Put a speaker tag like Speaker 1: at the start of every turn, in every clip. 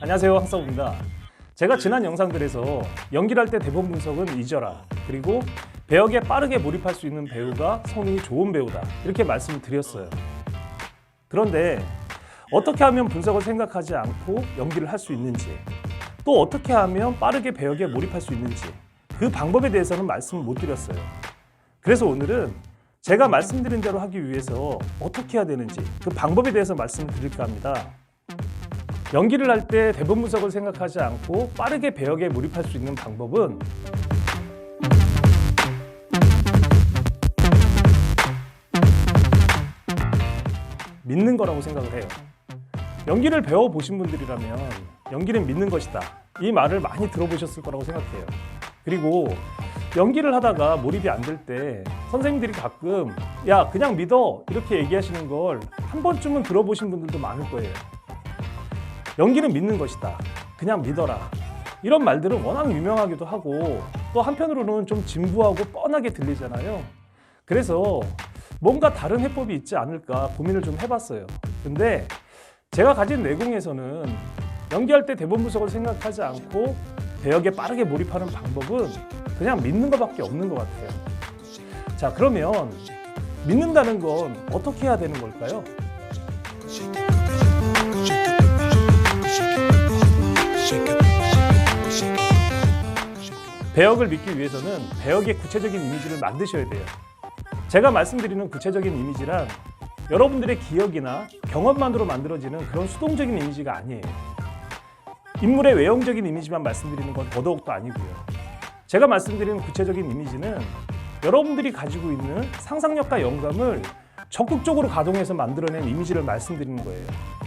Speaker 1: 안녕하세요 황성우입니다. 제가 지난 영상들에서 연기를 할 때 대본 분석은 잊어라. 그리고 배역에 빠르게 몰입할 수 있는 배우가 성능이 좋은 배우다. 이렇게 말씀을 드렸어요. 그런데 어떻게 하면 분석을 생각하지 않고 연기를 할 수 있는지 또 어떻게 하면 빠르게 배역에 몰입할 수 있는지 그 방법에 대해서는 말씀을 못 드렸어요. 그래서 오늘은 제가 말씀드린 대로 하기 위해서 어떻게 해야 되는지 그 방법에 대해서 말씀을 드릴까 합니다. 연기를 할 때 대본 분석을 생각하지 않고 빠르게 배역에 몰입할 수 있는 방법은 믿는 거라고 생각을 해요. 연기를 배워보신 분들이라면 연기는 믿는 것이다. 이 말을 많이 들어보셨을 거라고 생각해요. 그리고 연기를 하다가 몰입이 안 될 때 선생님들이 가끔 야 그냥 믿어 이렇게 얘기하시는 걸 한 번쯤은 들어보신 분들도 많을 거예요. 연기는 믿는 것이다. 그냥 믿어라. 이런 말들은 워낙 유명하기도 하고 또 한편으로는 좀 진부하고 뻔하게 들리잖아요. 그래서 뭔가 다른 해법이 있지 않을까 고민을 좀 해봤어요. 근데 제가 가진 내공에서는 연기할 때 대본 분석을 생각하지 않고 배역에 빠르게 몰입하는 방법은 그냥 믿는 것밖에 없는 것 같아요. 자, 그러면 믿는다는 건 어떻게 해야 되는 걸까요? 배역을 믿기 위해서는 배역의 구체적인 이미지를 만드셔야 돼요. 제가 말씀드리는 구체적인 이미지란 여러분들의 기억이나 경험만으로 만들어지는 그런 수동적인 이미지가 아니에요. 인물의 외형적인 이미지만 말씀드리는 건 더더욱도 아니고요. 제가 말씀드리는 구체적인 이미지는 여러분들이 가지고 있는 상상력과 영감을 적극적으로 가동해서 만들어낸 이미지를 말씀드리는 거예요.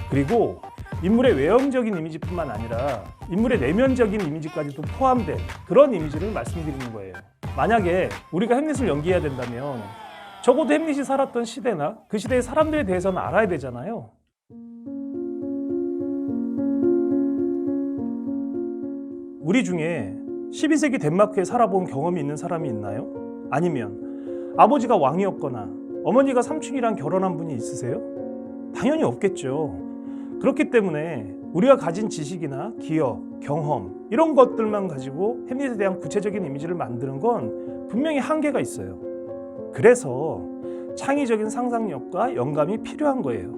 Speaker 1: 그리고 인물의 외형적인 이미지뿐만 아니라 인물의 내면적인 이미지까지도 포함된 그런 이미지를 말씀드리는 거예요. 만약에 우리가 햄릿을 연기해야 된다면 적어도 햄릿이 살았던 시대나 그 시대의 사람들에 대해서는 알아야 되잖아요. 우리 중에 12세기 덴마크에 살아본 경험이 있는 사람이 있나요? 아니면 아버지가 왕이었거나 어머니가 삼촌이랑 결혼한 분이 있으세요? 당연히 없겠죠. 그렇기 때문에 우리가 가진 지식이나 기억, 경험 이런 것들만 가지고 햄릿에 대한 구체적인 이미지를 만드는 건 분명히 한계가 있어요. 그래서 창의적인 상상력과 영감이 필요한 거예요.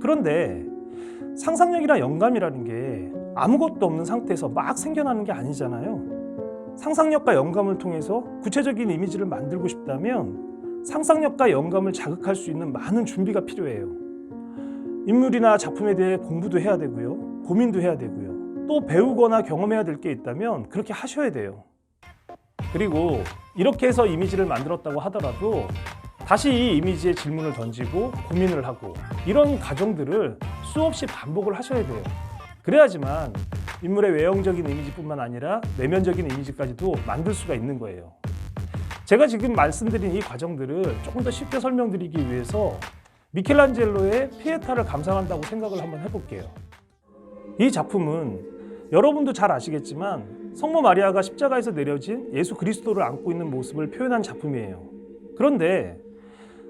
Speaker 1: 그런데 상상력이나 영감이라는 게 아무것도 없는 상태에서 막 생겨나는 게 아니잖아요. 상상력과 영감을 통해서 구체적인 이미지를 만들고 싶다면 상상력과 영감을 자극할 수 있는 많은 준비가 필요해요. 인물이나 작품에 대해 공부도 해야 되고요. 고민도 해야 되고요. 또 배우거나 경험해야 될 게 있다면 그렇게 하셔야 돼요. 그리고 이렇게 해서 이미지를 만들었다고 하더라도 다시 이 이미지에 질문을 던지고 고민을 하고 이런 과정들을 수없이 반복을 하셔야 돼요. 그래야지만 인물의 외형적인 이미지뿐만 아니라 내면적인 이미지까지도 만들 수가 있는 거예요. 제가 지금 말씀드린 이 과정들을 조금 더 쉽게 설명드리기 위해서 미켈란젤로의 피에타를 감상한다고 생각을 한번 해볼게요. 이 작품은 여러분도 잘 아시겠지만 성모 마리아가 십자가에서 내려진 예수 그리스도를 안고 있는 모습을 표현한 작품이에요. 그런데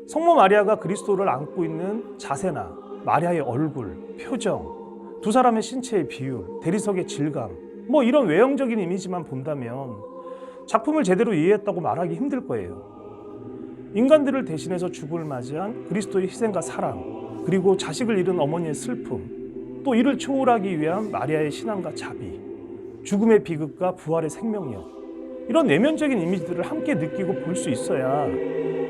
Speaker 1: 성모 마리아가 그리스도를 안고 있는 자세나 마리아의 얼굴, 표정, 두 사람의 신체의 비율, 대리석의 질감, 뭐 이런 외형적인 이미지만 본다면 작품을 제대로 이해했다고 말하기 힘들 거예요. 인간들을 대신해서 죽음을 맞이한 그리스도의 희생과 사랑, 그리고 자식을 잃은 어머니의 슬픔, 또 이를 초월하기 위한 마리아의 신앙과 자비, 죽음의 비극과 부활의 생명력, 이런 내면적인 이미지들을 함께 느끼고 볼 수 있어야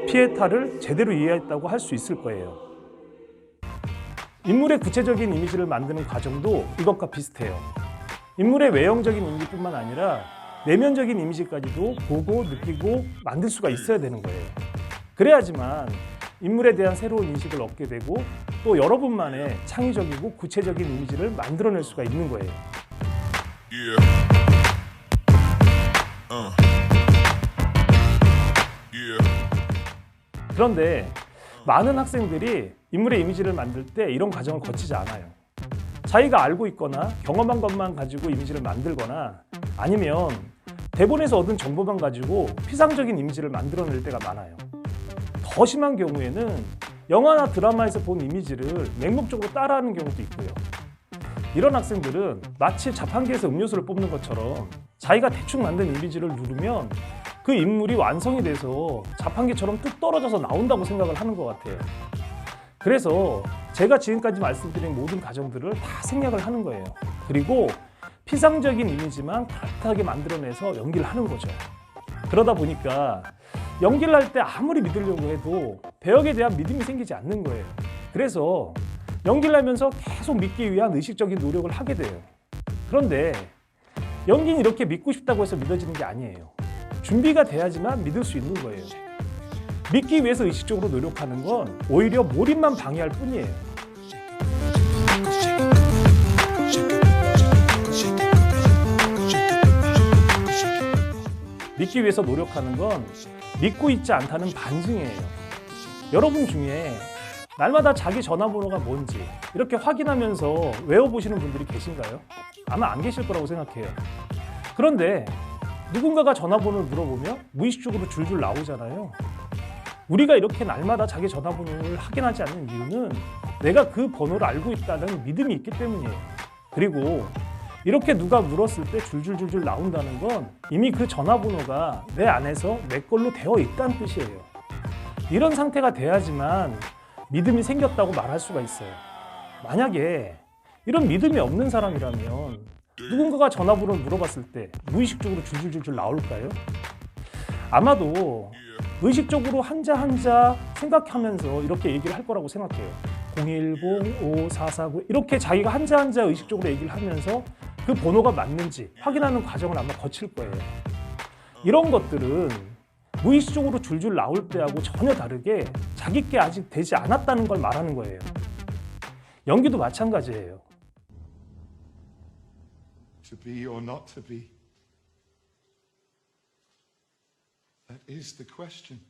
Speaker 1: 피에타를 제대로 이해했다고 할 수 있을 거예요. 인물의 구체적인 이미지를 만드는 과정도 이것과 비슷해요. 인물의 외형적인 이미지뿐만 아니라 내면적인 이미지까지도 보고 느끼고 만들 수가 있어야 되는 거예요. 그래야지만 인물에 대한 새로운 인식을 얻게 되고 또 여러분만의 창의적이고 구체적인 이미지를 만들어낼 수가 있는 거예요.
Speaker 2: Uh.
Speaker 1: 그런데 많은 학생들이 인물의 이미지를 만들 때 이런 과정을 거치지 않아요. 자기가 알고 있거나 경험한 것만 가지고 이미지를 만들거나 아니면 대본에서 얻은 정보만 가지고 피상적인 이미지를 만들어낼 때가 많아요. 더 심한 경우에는 영화나 드라마에서 본 이미지를 맹목적으로 따라하는 경우도 있고요. 이런 학생들은 마치 자판기에서 음료수를 뽑는 것처럼 자기가 대충 만든 이미지를 누르면 그 인물이 완성이 돼서 자판기처럼 뚝 떨어져서 나온다고 생각을 하는 것 같아요. 그래서 제가 지금까지 말씀드린 모든 과정들을 다 생략을 하는 거예요. 그리고 피상적인 이미지만 따뜻하게 만들어내서 연기를 하는 거죠. 그러다 보니까 연기를 할 때 아무리 믿으려고 해도 배역에 대한 믿음이 생기지 않는 거예요. 그래서 연기를 하면서 계속 믿기 위한 의식적인 노력을 하게 돼요. 그런데 연기는 이렇게 믿고 싶다고 해서 믿어지는 게 아니에요. 준비가 돼야지만 믿을 수 있는 거예요. 믿기 위해서 의식적으로 노력하는 건 오히려 몰입만 방해할 뿐이에요. 믿기 위해서 노력하는 건 믿고 있지 않다는 반증이에요. 여러분 중에 날마다 자기 전화번호가 뭔지 이렇게 확인하면서 외워보시는 분들이 계신가요? 아마 안 계실 거라고 생각해요. 그런데 누군가가 전화번호를 물어보면 무의식적으로 줄줄 나오잖아요. 우리가 이렇게 날마다 자기 전화번호를 확인하지 않는 이유는 내가 그 번호를 알고 있다는 믿음이 있기 때문이에요. 그리고 이렇게 누가 물었을 때 줄줄줄줄 나온다는 건 이미 그 전화번호가 내 안에서 내 걸로 되어 있다는 뜻이에요. 이런 상태가 돼야지만 믿음이 생겼다고 말할 수가 있어요. 만약에 이런 믿음이 없는 사람이라면 누군가가 전화번호를 물어봤을 때 무의식적으로 줄줄줄줄 나올까요? 아마도 의식적으로 한자 한자 생각하면서 이렇게 얘기를 할 거라고 생각해요. 010, 5449 이렇게 자기가 한자 한자 의식적으로 얘기를 하면서 그 번호가 맞는지 확인하는 과정을 아마 거칠 거예요. 이런 것들은 무의식적으로 줄줄 나올 때하고 전혀 다르게 자기 게 아직 되지 않았다는 걸 말하는 거예요. 연기도 마찬가지예요.
Speaker 3: To be or not to be? That is the question.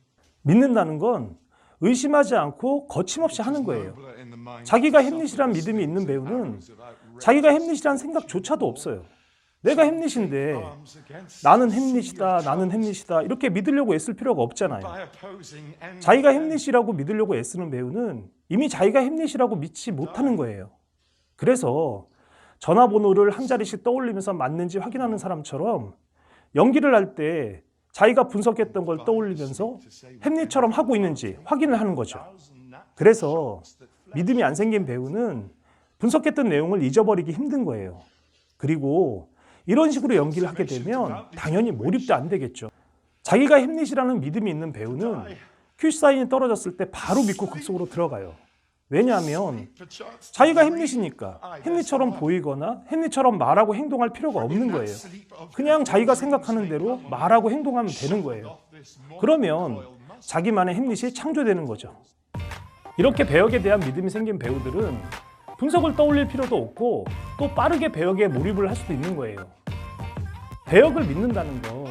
Speaker 1: 믿는다는 건 의심하지 않고 거침없이 하는 거예요. 자기가 햄릿이란 믿음이 있는 배우는 자기가 햄릿이란 생각조차도 없어요. 내가 햄릿인데 나는 햄릿이다, 나는 햄릿이다 이렇게 믿으려고 애쓸 필요가 없잖아요. 자기가 햄릿이라고 믿으려고 애쓰는 배우는 이미 자기가 햄릿이라고 믿지 못하는 거예요. 그래서 전화번호를 한 자리씩 떠올리면서 맞는지 확인하는 사람처럼 연기를 할 때 자기가 분석했던 걸 떠올리면서 햄릿처럼 하고 있는지 확인을 하는 거죠. 그래서 믿음이 안 생긴 배우는 분석했던 내용을 잊어버리기 힘든 거예요. 그리고 이런 식으로 연기를 하게 되면 당연히 몰입도 안 되겠죠. 자기가 햄릿이라는 믿음이 있는 배우는 큐 사인이 떨어졌을 때 바로 믿고 극속으로 들어가요. 왜냐하면 자기가 햄릿이니까 햄릿처럼 보이거나 햄릿처럼 말하고 행동할 필요가 없는 거예요. 그냥 자기가 생각하는 대로 말하고 행동하면 되는 거예요. 그러면 자기만의 햄릿이 창조되는 거죠. 이렇게 배역에 대한 믿음이 생긴 배우들은 분석을 떠올릴 필요도 없고 또 빠르게 배역에 몰입을 할 수도 있는 거예요. 배역을 믿는다는 건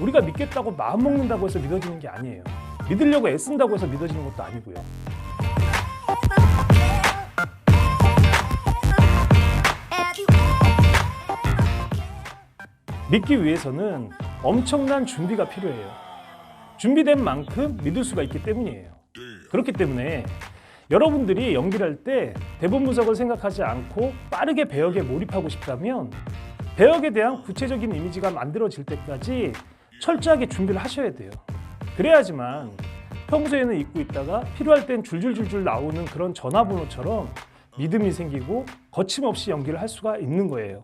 Speaker 1: 우리가 믿겠다고 마음 먹는다고 해서 믿어지는 게 아니에요. 믿으려고 애쓴다고 해서 믿어지는 것도 아니고요. 믿기 위해서는 엄청난 준비가 필요해요. 준비된 만큼 믿을 수가 있기 때문이에요. 그렇기 때문에 여러분들이 연기를 할 때 대본 분석을 생각하지 않고 빠르게 배역에 몰입하고 싶다면 배역에 대한 구체적인 이미지가 만들어질 때까지 철저하게 준비를 하셔야 돼요. 그래야지만 평소에는 잊고 있다가 필요할 땐 줄줄줄줄 나오는 그런 전화번호처럼 믿음이 생기고 거침없이 연기를 할 수가 있는 거예요.